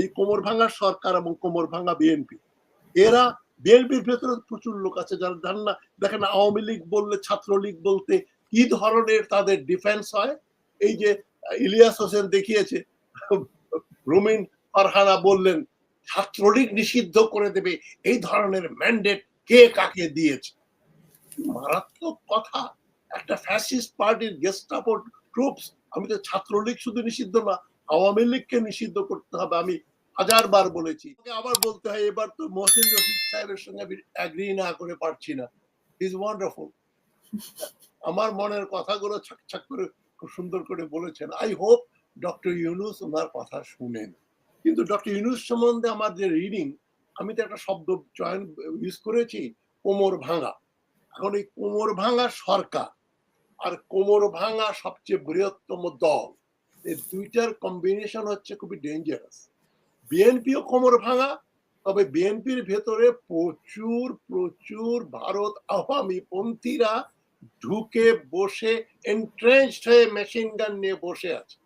এই কোমর ভাঙা সরকার এবং কোমর ভাঙা বিএনপি। এরা বিএনপির ভেতরে প্রচুর লোক আছে যারা জান না। দেখেন আওয়ামী লীগ বললে, ছাত্রলীগ বলতে কি ধরনের তাদের ডিফেন্স হয়? এই যে ইলিয়াস হোসেন দেখিয়েছে, রুমিন ফারহানা বললেন, ছাত্রলীগ নিষিদ্ধ করে দেবে, এই ধরনের ম্যান্ডেট কে কাকে দিয়েছে? মারাত্মক কথা। একটা ফ্যাসিস্ট পার্টির গেস্টাপো ট্রুপস আমি তো ছাত্রলীগ শুধু নিষিদ্ধ না আওয়ামী লীগকে নিষিদ্ধ করতে হবে, আমি হাজারবার বলেছি। আবার বলতে হয়, এবার তো মহসিন রশিদ সাহেবের সঙ্গে আমি অ্যাগ্রি না করে পারছি না। ইজ ওয়ান্ডারফুল আমার মনের কথাগুলো ছাক করে খুব সুন্দর করে বলেছেন। আই হোপ ডক্টর ইউনুস ওনার কথা শুনেন। কিন্তু ডক্টর ইউনুস সম্বন্ধে আমার যে রিডিং আমি তো একটা শব্দ চয়ন ইউজ করেছি, কোমর ভাঙা। এখন এই কোমর ভাঙা সরকার, আর কোমর ভাঙা সবচেয়ে বৃহত্তম দল। এই দুইটার কম্বিনেশন হচ্ছে খুবই ডেঞ্জারাস বিএনপিও কোমর ভাঙা, তবে বিএনপির ভেতরে প্রচুর প্রচুর ভারত আওয়ামী পন্থীরা ঢুকে বসে এন্ট্রেন্সড হয়ে মেশিন গান নিয়ে বসে আছে।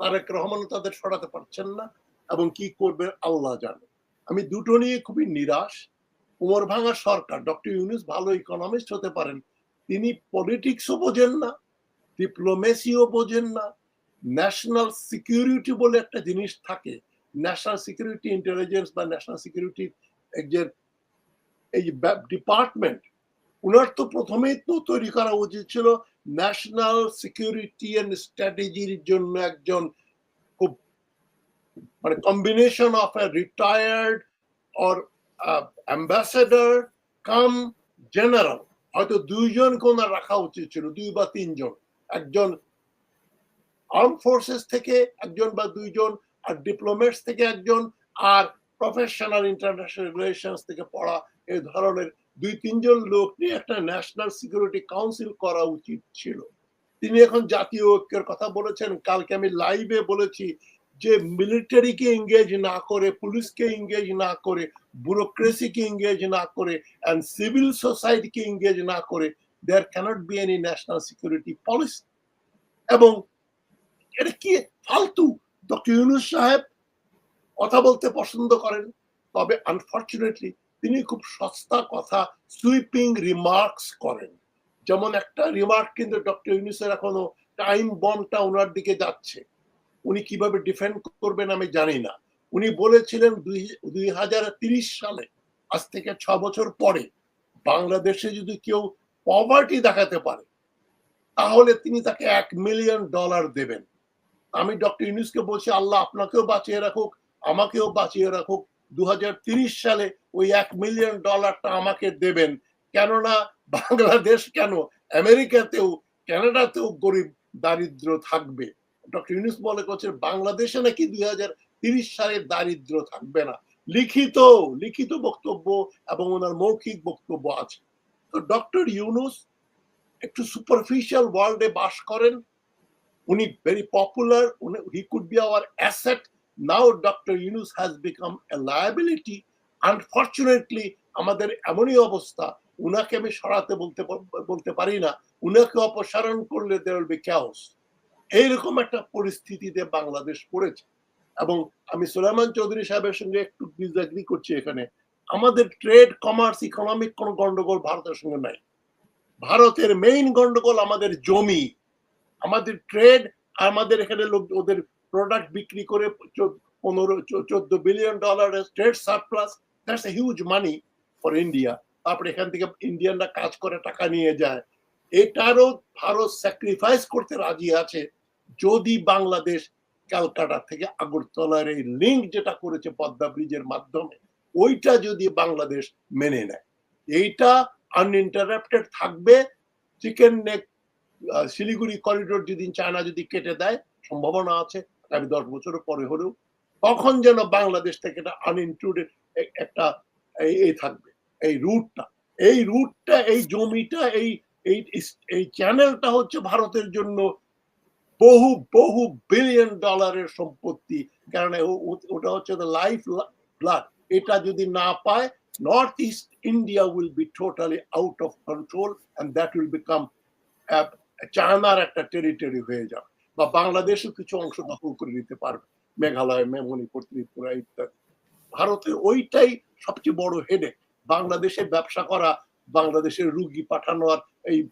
তারেক রহমান তাদের সরাতে পারছেন না, এবং কি করবে আল্লাহ জানে। আমি দুটো নিয়ে খুবই নিরাশ। কোমর ভাঙা সরকার, ডক্টর ইউনুস ভালো ইকোনমিস্ট হতে পারেন, তিনি পলিটিক্সও বোঝেন না ডিপ্লোমেসিও বোঝেন না ন্যাশনাল সিকিউরিটি বলে একটা জিনিস থাকে। ন্যাশনাল সিকিউরিটি ইন্টেলিজেন্স বা ন্যাশনাল সিকিউরিটি যে, এই ডিপার্টমেন্ট ওনার তো প্রথমেই তো তৈরি করা উচিত ছিল ন্যাশনাল সিকিউরিটি অ্যান্ড স্ট্র্যাটেজির জন্য একজন খুব মানে combination of a retired or ambassador cum general হয়তো দুইজন কোন রাখা উচিত ছিল, দুই বা তিনজন। একজন আর্ম ফোর্সেস থেকে একজন বা দুইজন, আর ডিপ্লোমেটস থেকে একজন, আর প্রফেশনাল ইন্টারন্যাশনাল রিলেশনস থেকে পড়া এই ধরনের দুই, তিনজন লোক নিয়ে একটা ন্যাশনাল সিকিউরিটি কাউন্সিল করা উচিত ছিল। তিনি এখন জাতীয় ঐক্যের কথা বলেছেন। কালকে আমি লাইভে বলেছি যে মিলিটারিকে এঙ্গেজ না করে পুলিশকে এঙ্গেজ না করে ব্যুরোক্রেসিকে এঙ্গেজ না করে অ্যান্ড সিভিল সোসাইটিকে এঙ্গেজ না করে there cannot be any national security policy এবং এটা কি ফালতু ডক্টর ইউনুস সাহেব কথা বলতে পছন্দ করেন। তবে আনফর্চুনেটলি তিনি খুব সস্তা কথা সুইপিং রিমার্কস করেন। যেমন একটা রিমার্ক কিন্তু ডক্টর ইউনুসের এখনও টাইম বমটা ওনার দিকে যাচ্ছে। উনি কীভাবে ডিফেন্ড করবেন আমি জানি না। উনি বলেছিলেন দুই হাজার তিরিশ সালে, আজ থেকে ছ বছর পরে বাংলাদেশে যদি কেউ পভার্টি দেখাতে পারে, তাহলে তিনি তাকে এক মিলিয়ন ডলার দেবেন। আমি ডক্টর ইউনুসকে বলছি, আল্লাহ আপনাকেও বাঁচিয়ে রাখুক, আমাকেও বাঁচিয়ে রাখুক। দু সালে ওই এক মিলিয়ন ডলারটা আমাকে দেবেন। কেননা বাংলাদেশ কেন? আমেরিকাতেও, কানাডাতেও গরিব, দারিদ্র থাকবে। ডক্টর ইউনুস বলে করছেন, বাংলাদেশে নাকি দুই হাজার তিরিশ সালে দারিদ্র থাকবে না। লিখিত লিখিত বক্তব্য এবং ওনার মৌখিক বক্তব্য আছে। তো ডক্টর ইউনুস একটু সুপারফিশিয়াল ওয়ার্ল্ডে বাস করেন। উনি very popular he could be our asset now doctor Yunus has become a liability unfortunately আমাদের এমনই অবস্থা। উনাকে আমি সরাতে বলতে বলতে পারি না। উনাকে অপসারণ করলে উইল বি ক্যাওস এইরকম একটা পরিস্থিতিতে বাংলাদেশ পড়েছে। এবং আমি সুলাইমান চৌধুরী সাহেবের সঙ্গে একটু ডিসএগ্রি করছি এখানে। আমাদের ট্রেড কমার্স ইকোনমিক কোনো গন্ডগোল ভারতের সঙ্গে নাই। ভারতের মেইন গন্ডগোল আমাদের জমি। আমাদের ট্রেড আমাদের এখানে লোক, ওদের প্রোডাক্ট বিক্রি করে পনেরো চোদ্দ billion dollar trade surplus that's a huge money for India তারপরে এখান থেকে ইন্ডিয়ানরা কাজ করে, টাকা নিয়ে যায়। এটারও ভারত স্যাক্রিফাইস করতে রাজি আছে, যদি বাংলাদেশ ক্যালকাটা থেকে আগরতলার এই লিঙ্ক যেটা করেছে পদ্মা ব্রিজের মাধ্যমে, ওইটা যদি বাংলাদেশ মেনে নেয়। এইটা আনইন্টারাপ্টেড থাকবে চিকেন নেক শিলিগুড়ি করিডোর যদি চায়না যদি কেটে দেয়, সম্ভাবনা আছে, আগামী দশ বছরের পরে হলেও, তখন যেন বাংলাদেশ থেকে এটা আনইনক্লুডেড একটা এই থাকবে, এই রুটটা এই রুটটা এই জমিটা, এই এই চ্যানেলটা হচ্ছে ভারতের জন্য বহু বহু বিলিয়ন ডলারের সম্পত্তি। কারণ ওটা হচ্ছে লাইফ ব্লাড এটা যদি না পায় north east India will be totally out of control and that will become চায়নার একটা টেরিটরি হয়ে যাবে বা বাংলাদেশও কিছু অংশ দখল করে নিতে পারবে, মেঘালয় মে- মণিপুর ত্রিপুরা ইত্যাদি। ভারতে ওইটাই সবচেয়ে বড় হেডে বাংলাদেশে ব্যবসা করা, বাংলাদেশের রুগী পাঠানো আর এই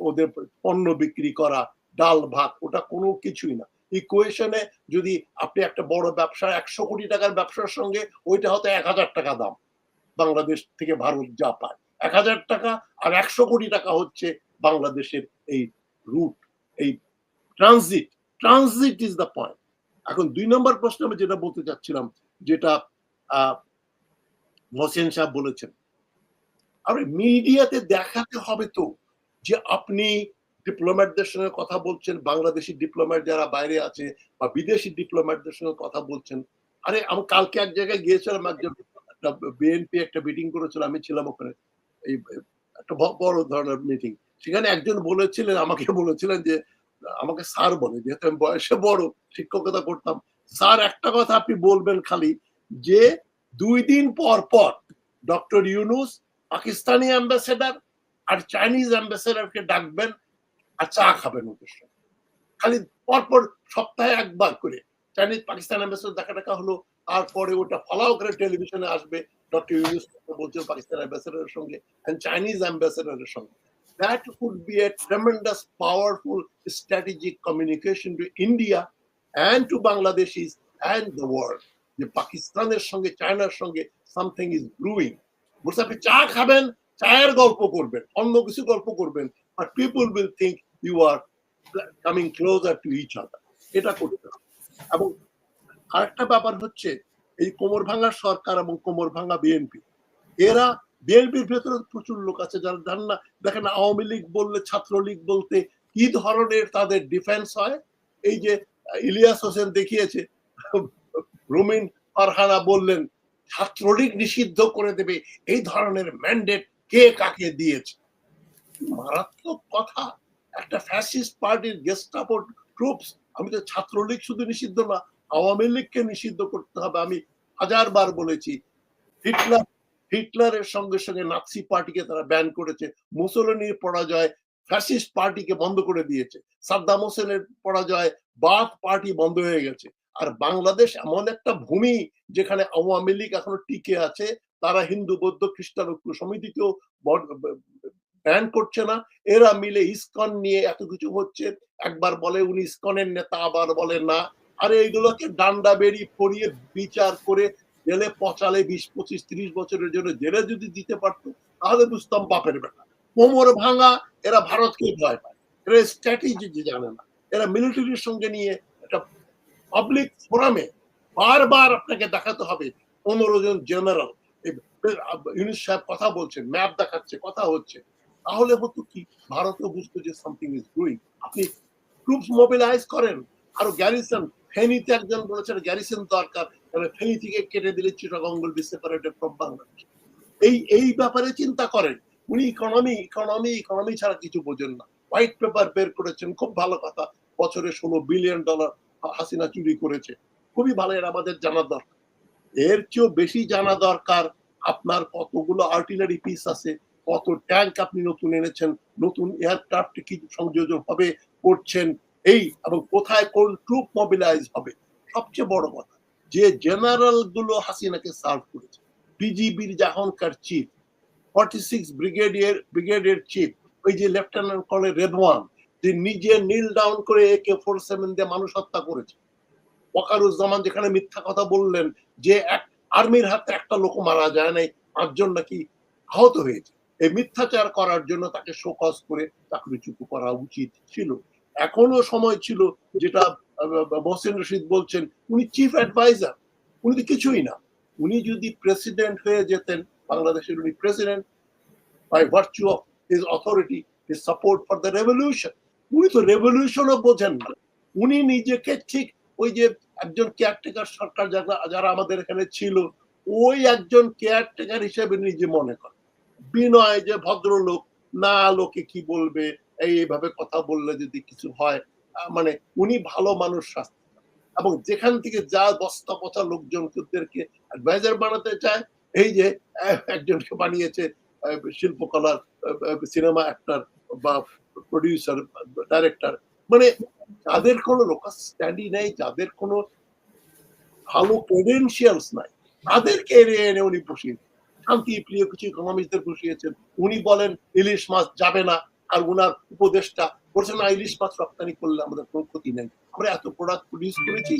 ওদের পণ্য বিক্রি করা, ডাল, ভাত, ওটা কোনো কিছুই না। ইকুয়েশনে যদি আপনি একটা বড় ব্যবসা, একশো কোটি টাকার ব্যবসার সঙ্গে ওইটা হয়তো এক হাজার টাকা দাম। বাংলাদেশ থেকে ভারত যা পায় এক হাজার টাকা আর একশো কোটি টাকা হচ্ছে বাংলাদেশের এই রুট এই transit transit is the point এখন দুই নম্বর প্রশ্ন আমি যেটা বলতে চাচ্ছিলাম যেটা আহ, মহসেন সাহেব বলেছেন আরে মিডিয়াতে দেখাতে হবে তো যে আপনি ডিপ্লোম্যাটদের সঙ্গে কথা বলছেন বাংলাদেশি ডিপ্লোম্যাট যারা বাইরে আছে বা বিদেশি ডিপ্লোম্যাটদের সঙ্গে কথা বলছেন আরে আমি কালকে এক জায়গায় গিয়েছিলাম একজন বিএনপি একটা মিটিং করেছিল আমি ছিলাম ওখানে এই একটা বড় ধরনের মিটিং সেখানে একজন বলেছিলেন, আমাকে বলেছিলেন যে, আমাকে স্যার বলে, যেহেতু আমি বয়সে বড়, শিক্ষকতা করতাম। স্যার, একটা কথা আপনি বলবেন খালি, যে দুই দিন পর পর ডক্টর ইউনুস পাকিস্তানি অ্যাম্বাসেডার আর চাইনিজ অ্যাম্বাসেডারকে ডাকবেন আর চা খাবেন ওদের সঙ্গে খালি পরপর সপ্তাহে একবার করে চাইনিজ পাকিস্তান অ্যাম্বাসেডার দেখা টাকা হলো, তারপরে ওটা ফলাও করে টেলিভিশনে আসবে। ডক্টর ইউনুস বলছেন পাকিস্তান অ্যাম্বাসেডারের সঙ্গে চাইনিজ অ্যাম্বাসেডারের সঙ্গে। That would be a tremendous, powerful strategic communication to India and to Bangladeshis and the world. যে পাকিস্তানের সঙ্গে চায়নার সঙ্গে সামথিং ইজ ব্রুইং বলছে আপনি চা খাবেন, চায়ের গল্প করবেন, অন্য কিছু গল্প করবেন but people will think you are coming closer to each other এটা করতে হবে। এবং আরেকটা ব্যাপার হচ্ছে, এই কোমর ভাঙা সরকার এবং কোমর ভাঙা বিএনপি এরা বিএনপির ভেতরে প্রচুর লোক আছে যারা জান না। দেখেন আওয়ামী লীগ বললে, ছাত্রলীগ বলতে কি ধরনের তাদের ডিফেন্স হয়? এই যে ইলিয়াস হোসেন দেখিয়েছে, রুমিন ফারহানা বললেন, ছাত্রলীগ নিষিদ্ধ করে দেবে, এই ধরনের ম্যান্ডেট কে কাকে দিয়েছে? মারাত্মক কথা। একটা ফ্যাসিস্ট পার্টির গেস্টাপো ট্রুপস আমি তো ছাত্রলীগ শুধু নিষিদ্ধ না, আওয়ামী লীগকে নিষিদ্ধ করতে হবে। আমি হাজারবার বলেছি হিটলার হিটলারের সঙ্গে সঙ্গে নাৎসি পার্টিকে তারা ব্যান করেছে। মুসলিনীর পরাজয় ফ্যাসিস্ট পার্টিকে বন্ধ করে দিয়েছে। সাদ্দাম হোসেনের পরাজয় বাথ পার্টি বন্ধ হয়ে গেছে। আর বাংলাদেশ এমন একটা ভূমি যেখানে আওয়ামী লীগ এখনও টিকে আছে, তারা হিন্দু, বৌদ্ধ, খ্রিস্টান, ঐক্য সমিতিকেও ব্যান করছে না। এরা মিলে ইসকন নিয়ে এত কিছু হচ্ছে। একবার বলে উনি ইসকনের নেতা, আবার বলে না। আরে এইগুলোকে ডান্ডা বেরি পড়িয়ে বিচার করে জেলে পচালে বিশ, পঁচিশ, ত্রিশ বছরের জন্য জেলে যদি দিতে পারতো, তাহলে বুঝতাম বাপের বেটা। কোমর ভাঙা, এরা ভারতকে ভয় পায়। এরা স্ট্র্যাটেজি জানে না। এরা মিলিটারির সঙ্গে নিয়ে একটা পাবলিক ফোরামে বারবার আপনাকে দেখাতে হবে। পনেরো জন জেনারেল ইউনিস সাহেব কথা বলছেন ম্যাপ দেখাচ্ছে, কথা হচ্ছে। তাহলে হতো কি? ভারতও বুঝতো যে সামথিং ইজ ডুইং আপনি ট্রুপস মোবিলাইজ করেন। আরও গ্যারিসন ফেনীতে একজন বলেছেন গ্যারিসন দরকার। তাহলে ফেনী থেকে কেটে দিলে চিটাগং উইল ফ্রম বাংলাদেশ এই এই ব্যাপারে চিন্তা করেন। উনি ইকোনমি ইকোনমি ইকোনমি ছাড়া কিছু বোঝেন না। হোয়াইট পেপার বের করেছেন, খুব ভালো কথা। বছরে ষোলো বিলিয়ন ডলার হাসিনা চুরি করেছে। খুবই ভালো, এর আমাদের জানা দরকার। এর চেয়েও বেশি জানা দরকার আপনার কতগুলো আর্টিলারি পিস আছে, কত ট্যাঙ্ক আপনি নতুন এনেছেন, নতুন এয়ারক্রাফট কি সংযোজন হবে, করছেন, এই, এবং কোথায় কোন ট্রুপ মোবিলাইজ হবে। সবচেয়ে বড় কথা যে জেনারেলগুলো হাসিনাকে সার্ভ করেছে বিজিবির যখনকার chief forty six brigadier brigadier chief ওই যে লেফটেন্যান্ট কর্নেল রেদওয়ান যে নিজে নীল ডাউন করে একে ফোর সেভেন দিয়ে মানুষ হত্যা করেছে। ওয়াকারুজ্জামান যেখানে মিথ্যা কথা বললেন, যে এক আর্মির হাতে একটা লোক মারা যায় নাই, পাঁচজন নাকি আহত হয়েছে। এই মিথ্যাচার করার জন্য তাকে শোকজ করে চাকরিচ্যুত করা উচিত ছিল। এখনও সময় ছিল যেটা মহসিন রশিদ বলছেন, উনি চিফ অ্যাডভাইজার উনি তো কিছুই না। উনি যদি প্রেসিডেন্ট হয়ে যেতেন, বাংলাদেশের উনি president by virtue of his authority his support for the revolution উনি তো রেভলিউশনও বোঝেন না। উনি নিজেকে ঠিক ওই যে একজন কেয়ারটেকার সরকার যারা যারা আমাদের এখানে ছিল, ওই একজন কেয়ারটেকার হিসেবে নিজে মনে করে বিনয় যে ভদ্রলোক, না লোকে কি বলবে, এইভাবে কথা বললে যদি কিছু হয় মানে উনি ভালো মানুষ শাস্তি এবং যেখান থেকে যা বস্তা পচা লোকজনদেরকে অ্যাডভাইজার বানাতে চায়, এই যে একজনকে বানিয়েছে শিল্পকলার সিনেমা অ্যাক্টর বা প্রডিউসার ডাইরেক্টর মানে যাদের কোনো লোকাল স্ট্যান্ডি নেই, যাদের কোনো ভালো ক্রেডেন্সিয়ালস নাই, তাদেরকে এনে এনে উনি বসিয়ে শান্তি, প্রিয় কিছু ইকোনমিস্টদের বসিয়েছেন। উনি বলেন, ইলিশ মাছ যাবে না আর উনার উপদেশটা বলছেন, না, ইলিশ মাছ রপ্তানি করলে আমাদের কোনো ক্ষতি নেই। আমরা এত প্রোডাক্ট প্রডিউস করেছি,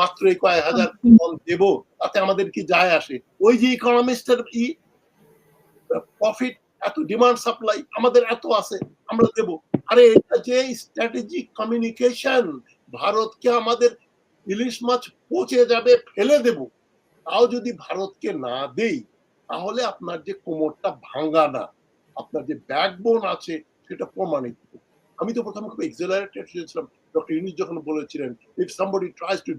মাত্র এই কয়েক হাজার টন দেব, তাতে আমাদের কি যায় আসে? ওই যে ইকোনমিস্টের ই প্রফিট এত ডিমান্ড সাপ্লাই আমাদের এত আছে, আমরা দেব। আরে, এটা যে স্ট্র্যাটেজিক কমিউনিকেশন ভারতকে আমাদের ইলিশ মাছ পচে যাবে, ফেলে দেব। তাও যদি ভারতকে না দেই, তাহলে আপনার যে কোমরটা ভাঙা না, আপনার যে ব্যাকবোন আছে সেটা প্রমাণিত। আমি তো প্রথমে খুব এক্সেলারেটেড হয়েছিলাম। ডক্টর ইউনিস যখন বলেছিলেন if somebody to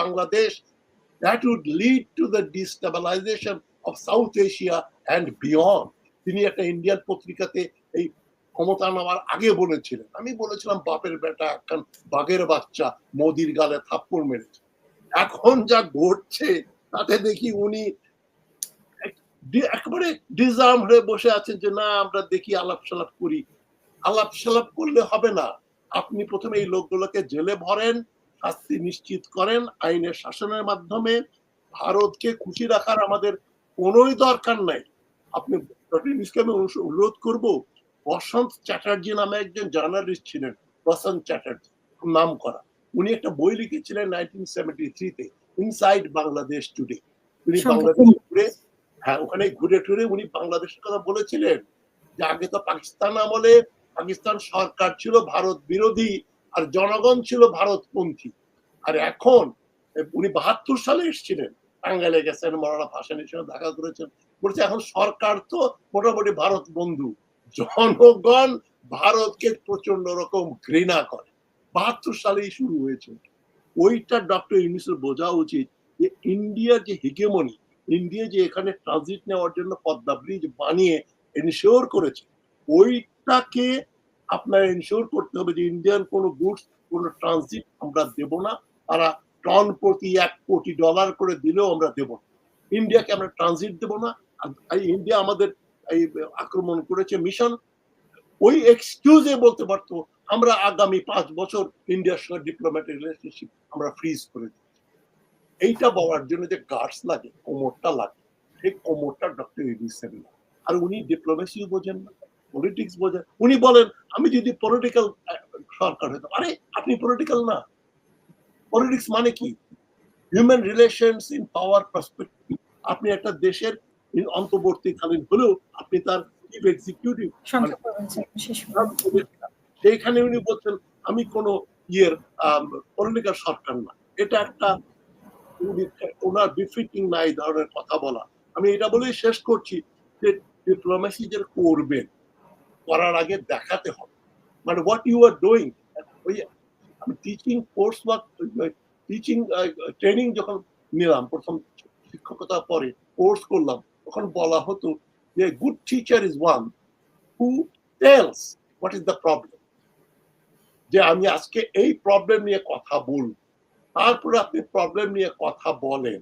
Bangladesh that would lead to the of south Asia and beyond তিনি একটা ইন্ডিয়ান পত্রিকাতে এই ক্ষমতা নেওয়ার আগে বলেছিলেন। আমি বলেছিলাম, বাপের বেটা একখান বাঘের বাচ্চা মোদির গালে থাপ্পড় মেরেছে। এখন যা ঘটছে, তাতে দেখি উনি একেবারে ডিজার্ম হয়ে বসে আছেন যে না আমরা দেখি আলাপ সালাপ করি। আলাপ সালাপ করলে হবে না। আপনি প্রথমে এই লোকগুলোকে জেলে ভরেন শাস্তি নিশ্চিত করেন আইনের শাসনের মাধ্যমে। ভারতকে খুশি রাখার আমাদের কোনোই দরকার নাই। আপনি ডক্টর আমি অনুরোধ করব বসন্ত চ্যাটার্জি নামে একজন জার্নালিস্ট ছিলেন বসন্ত চ্যাটার্জি নাম করা। উনি একটা বই লিখেছিলেন নাইনটিন সেভেন্টি থ্রিতে ইনসাইড বাংলাদেশ টুডে। উনি বাংলাদেশ হ্যাঁ ওখানে ঘুরে টুরে উনি বাংলাদেশের কথা বলেছিলেন যে আগে তো পাকিস্তান আমলে পাকিস্তান সরকার ছিল ভারত বিরোধী আর জনগণ ছিল ভারতপন্থী। আর এখন উনি বাহাত্তর সালে এসেছিলেন, টাঙ্গাইলে গেছেন মরানা ভাসানির সঙ্গে দেখা করেছেন। বলছে এখন সরকার তো মোটামুটি ভারত বন্ধু। জনগণ ভারতকে প্রচণ্ড রকম ঘৃণা করে। বাহাত্তর সালেই শুরু হয়েছে। ওইটা ডক্টর ইউনিসের বোঝা উচিত যে ইন্ডিয়ার যে হিগেমনি ইন্ডিয়া যে এখানে ট্রানজিট নেওয়ার জন্য পদ্মা ব্রিজ বানিয়ে এনশিওর করেছে, ওইটাকে আপনার এনশিওর করতে হবে যে ইন্ডিয়ান কোনো গুডস কোনো ট্রানজিট আমরা দেব না। তারা টন প্রতি এক কোটি ডলার করে দিলেও আমরা দেব না। ইন্ডিয়াকে আমরা ট্রানজিট দেব না। ইন্ডিয়া আমাদের এই আক্রমণ করেছে মিশন ওই এক্সকিউজে বলতে পারতো, আমরা আগামী পাঁচ বছর ইন্ডিয়ার সঙ্গে ডিপ্লোম্যাটিক রিলেশনশিপ আমরা ফ্রিজ করে দিই। এইটা বলার জন্য যে গার্ডস লাগে কোমরটা লাগে সেই কোমরটা ডক্টর ইউনিসেন না আর উনি ডিপ্লোমেসিও বোঝেন না পলিটিক্স বোঝেন। উনি বলেন আমি যদি পলিটিক্যাল সরকার হতাম। আরে আপনি পলিটিক্যাল না। পলিটিক্স মানে কি? Human relations in power perspective আপনি একটা দেশের অন্তর্বর্তীকালীন হলেও আপনি তার চিফ এক্সিকিউটিভ। সেইখানে উনি বলছেন আমি কোন ইয়ের পলিটিক্যাল সরকার না। এটা একটা ওনার বিফিটিং না এই ধরনের কথা বলা। আমি এটা বলেই শেষ করছি যে ডিপ্লোমেসি যে করবেন, করার আগে দেখাতে হবে। মানে হোয়াট ইউ আর ডুইং ওই আমি টিচিং কোর্স বা টিচিং ট্রেনিং যখন নিলাম, প্রথম শিক্ষকতা পরে কোর্স করলাম, তখন বলা হতো যে good teacher is one who tells what is the problem যে আমি আজকে এই প্রবলেম নিয়ে কথা বলব। তারপরে আপনি প্রবলেম নিয়ে কথা বলেন।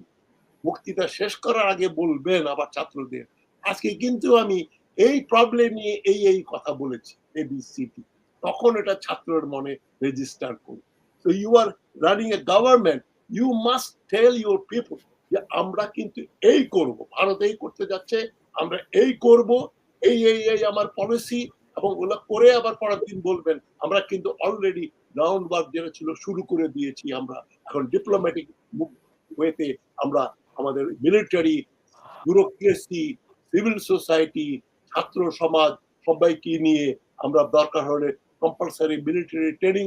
বক্তৃতা শেষ করার আগে বলবেন আবার ছাত্রদের, আজকে কিন্তু আমি এই প্রবলেম নিয়ে এই এই কথা বলেছি এবিসিটি তখন এটা ছাত্রের মনে রেজিস্টার করুন। তো you are running a government you must tell your people যে আমরা কিন্তু এই করব, ভারত এই করতে যাচ্ছে, আমরা এই করব, এই এই এই আমার পলিসি এবং ওগুলো করে আবার পরের দিন বলবেন, আমরা কিন্তু অলরেডি গ্রাউন্ড ওয়ার্ক যেটা ছিল শুরু করে দিয়েছি আমরা। এখন ডিপ্লোম্যাটিক ওয়েতে আমরা আমাদের মিলিটারি ব্যুরোক্রেসি সিভিল সোসাইটি ছাত্র সমাজ সবাইকে নিয়ে আমরা দরকার হলে কম্পালসারি মিলিটারি ট্রেনিং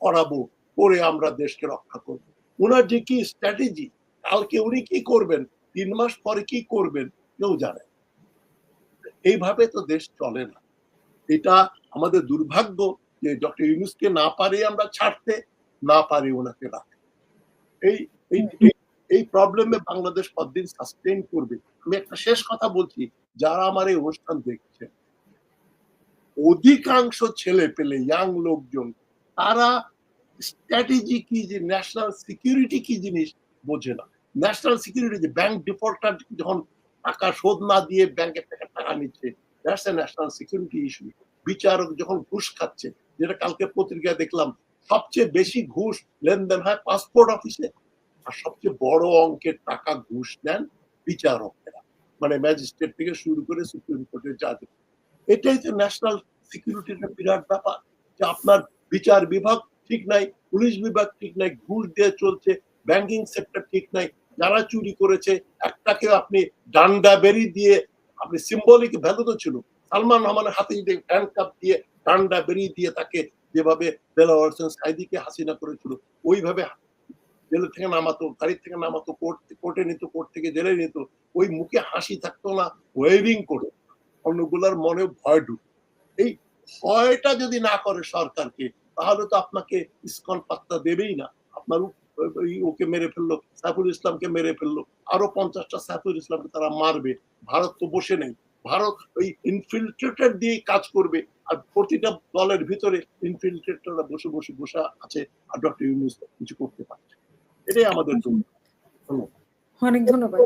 করাবো, করে আমরা দেশকে রক্ষা করব। ওনার যে কি স্ট্র্যাটেজি কালকে উনি কি করবেন, তিন মাস পরে কি করবেন, কেউ জানে এইভাবে তো দেশ চলে না। এটা আমাদের দুর্ভাগ্য যে ডক্টর ইউনুসকে না পারি আমরা ছাড়তে না পারি ওনাকে রাখতে। এই এই প্রবলেমে বাংলাদেশ কতদিন সাস্টেইন করবে? আমি একটা শেষ কথা বলছি, যারা আমার এই অনুষ্ঠান দেখছে অধিকাংশ ছেলে পেলে ইয়াং লোকজন, তারা স্ট্র্যাটেজি কি যে ন্যাশনাল সিকিউরিটি কি জিনিস বোঝে না। ন্যাশনাল সিকিউরিটি যে ব্যাংক ডিফল্টার যখন টাকা শোধ না দিয়ে ব্যাংকের থেকে টাকা নিচ্ছে ন্যাশনাল সিকিউরিটি ইস্যু বিচারক যখন ঘুষ খাচ্ছে, যেটা কালকে পত্রিকায় দেখলাম সবচেয়ে বেশি ঘুষ লেনদেন হয় পাসপোর্ট অফিসে, আর সবচেয়ে বড় অঙ্কের টাকা ঘুষ নেন বিচারকেরা মানে ম্যাজিস্ট্রেট থেকে শুরু করে সুপ্রিম কোর্টের জাজ এটাই তো ন্যাশনাল সিকিউরিটির বিরাট ব্যাপার, যে আপনার বিচার বিভাগ ঠিক নাই, পুলিশ বিভাগ ঠিক নাই, ঘুষ দিয়ে চলছে ব্যাংকিং সেক্টর ঠিক নাই, যারা চুরি করেছে, একটাকে আপনি ডান্ডা বেরি দিয়ে, আপনি সিম্বলিক ভ্যালু তো ছিল, সালমান রহমানের হাতে যদি হ্যান্ড কাপ দিয়ে ডান্ডা বেরিয়ে দিয়ে তাকে যেভাবে দেলাওয়ার সাইদিকে হাসিনা করেছিল, ওইভাবে জেল থেকে নামাতো গাড়ি থেকে নামাতো, কোর্ট, কোর্টে নিত, কোর্ট থেকে জেলে নিত, ওই মুখে হাসি থাকতো না, ওয়েভিং করে। অন্যগুলার মনে ভয় ঢুক। এই ভয়টা যদি না করে সরকারকে, তাহলে তো আপনাকে ইসকন পাত্তা দেবেই না। আপনার ওকে মেরে ফেলল, সাইফুল ইসলামকে মেরে ফেলল, আরও পঞ্চাশটা সাইফুল ইসলামকে তারা মারবে। ভারত তো বসে নেই। ভারত ওই ইনফিল্ট্রেটর দিয়ে কাজ করবে। আর প্রতিটা দলের ভিতরে ইনফিল্ট্রেটররা বসে বসে বসা আছে আর ডক্টর ইউনুস কিছু করতে পারছে এটাই আমাদের জন্য। অনেক ধন্যবাদ।